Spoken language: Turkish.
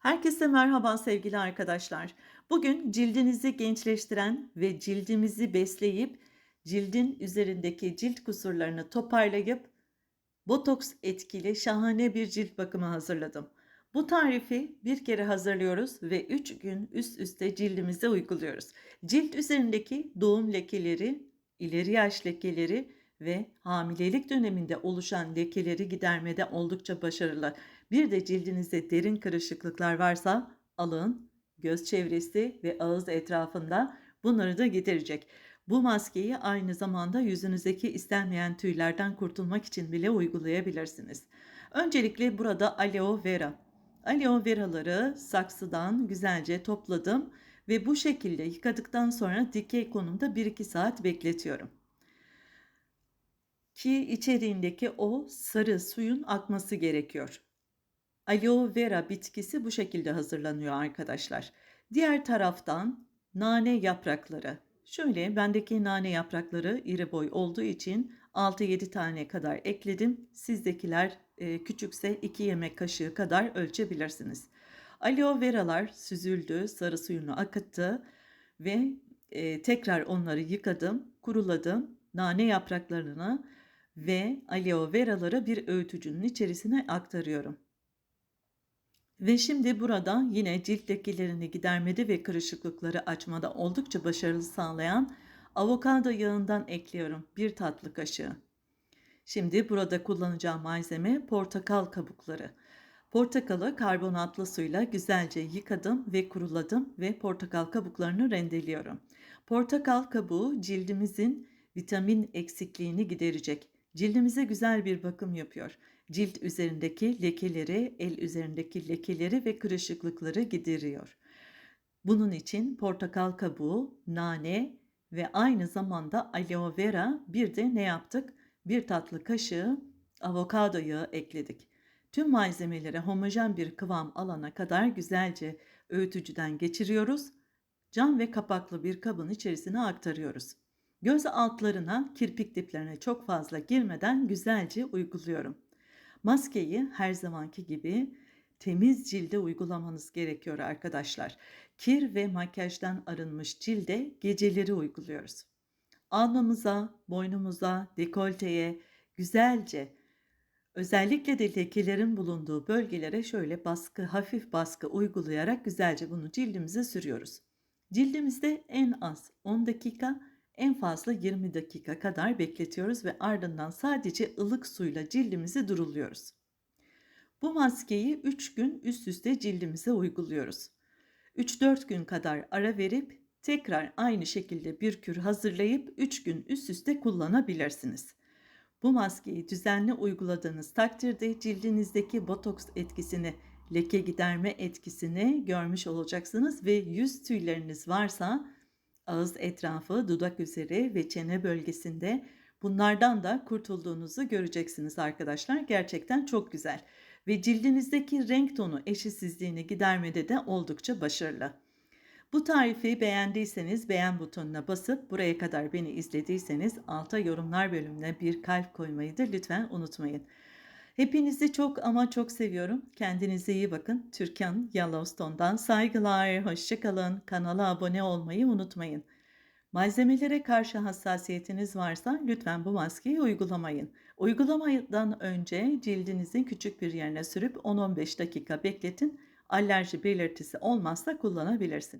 Herkese merhaba sevgili arkadaşlar. Bugün cildinizi gençleştiren ve cildimizi besleyip cildin üzerindeki cilt kusurlarını toparlayıp botoks etkili şahane bir cilt bakımı hazırladım. Bu tarifi bir kere hazırlıyoruz ve 3 gün üst üste cildimize uyguluyoruz. Cilt üzerindeki doğum lekeleri, ileri yaş lekeleri ve hamilelik döneminde oluşan lekeleri gidermede oldukça başarılı. Bir de cildinizde derin kırışıklıklar varsa alın, göz çevresi ve ağız etrafında bunları da giderecek. Bu maskeyi aynı zamanda yüzünüzdeki istenmeyen tüylerden kurtulmak için bile uygulayabilirsiniz. Öncelikle burada aloe vera. Aloe veraları saksıdan güzelce topladım ve bu şekilde yıkadıktan sonra dikey konumda 1-2 saat bekletiyorum ki içeriğindeki o sarı suyun akması gerekiyor. Aloe vera bitkisi bu şekilde hazırlanıyor arkadaşlar. Diğer taraftan nane yaprakları. Şöyle bendeki nane yaprakları iri boy olduğu için 6-7 tane kadar ekledim. Sizdekiler e, küçükse 2 yemek kaşığı kadar ölçebilirsiniz. Aloe veralar süzüldü, sarı suyunu akıttı ve e, tekrar onları yıkadım, kuruladım. Nane yapraklarını ve aloe veraları bir öğütücünün içerisine aktarıyorum. Ve şimdi burada yine cilt lekelerini gidermede ve kırışıklıkları açmada oldukça başarılı sağlayan avokado yağından ekliyorum bir tatlı kaşığı. Şimdi burada kullanacağım malzeme portakal kabukları. Portakalı karbonatlı suyla güzelce yıkadım ve kuruladım ve portakal kabuklarını rendeliyorum. Portakal kabuğu cildimizin vitamin eksikliğini giderecek. Cildimize güzel bir bakım yapıyor. Cilt üzerindeki lekeleri, el üzerindeki lekeleri ve kırışıklıkları gideriyor. Bunun için portakal kabuğu, nane ve aynı zamanda aloe vera bir de ne yaptık? Bir tatlı kaşığı avokado yağı ekledik. Tüm malzemeleri homojen bir kıvam alana kadar güzelce öğütücüden geçiriyoruz. Cam ve kapaklı bir kabın içerisine aktarıyoruz. Göz altlarına, kirpik diplerine çok fazla girmeden güzelce uyguluyorum. Maskeyi her zamanki gibi temiz cilde uygulamanız gerekiyor arkadaşlar. Kir ve makyajdan arınmış cilde geceleri uyguluyoruz. Alnımıza, boynumuza, dekolteye güzelce özellikle de lekelerin bulunduğu bölgelere şöyle baskı, hafif baskı uygulayarak güzelce bunu cildimize sürüyoruz. Cildimizde en az 10 dakika en fazla 20 dakika kadar bekletiyoruz ve ardından sadece ılık suyla cildimizi duruluyoruz. Bu maskeyi 3 gün üst üste cildimize uyguluyoruz. 3-4 gün kadar ara verip tekrar aynı şekilde bir kür hazırlayıp 3 gün üst üste kullanabilirsiniz. Bu maskeyi düzenli uyguladığınız takdirde cildinizdeki botoks etkisini, leke giderme etkisini görmüş olacaksınız ve yüz tüyleriniz varsa ağız etrafı, dudak üzeri ve çene bölgesinde bunlardan da kurtulduğunuzu göreceksiniz arkadaşlar. Gerçekten çok güzel. Ve cildinizdeki renk tonu eşitsizliğini gidermede de oldukça başarılı. Bu tarifi beğendiyseniz beğen butonuna basıp buraya kadar beni izlediyseniz alta yorumlar bölümüne bir kalp koymayı da lütfen unutmayın. Hepinizi çok ama çok seviyorum. Kendinize iyi bakın. Türkan Yellowstone'dan saygılar. Hoşçakalın. Kanala abone olmayı unutmayın. Malzemelere karşı hassasiyetiniz varsa lütfen bu maskeyi uygulamayın. Uygulamadan önce cildinizin küçük bir yerine sürüp 10-15 dakika bekletin. Alerji belirtisi olmazsa kullanabilirsiniz.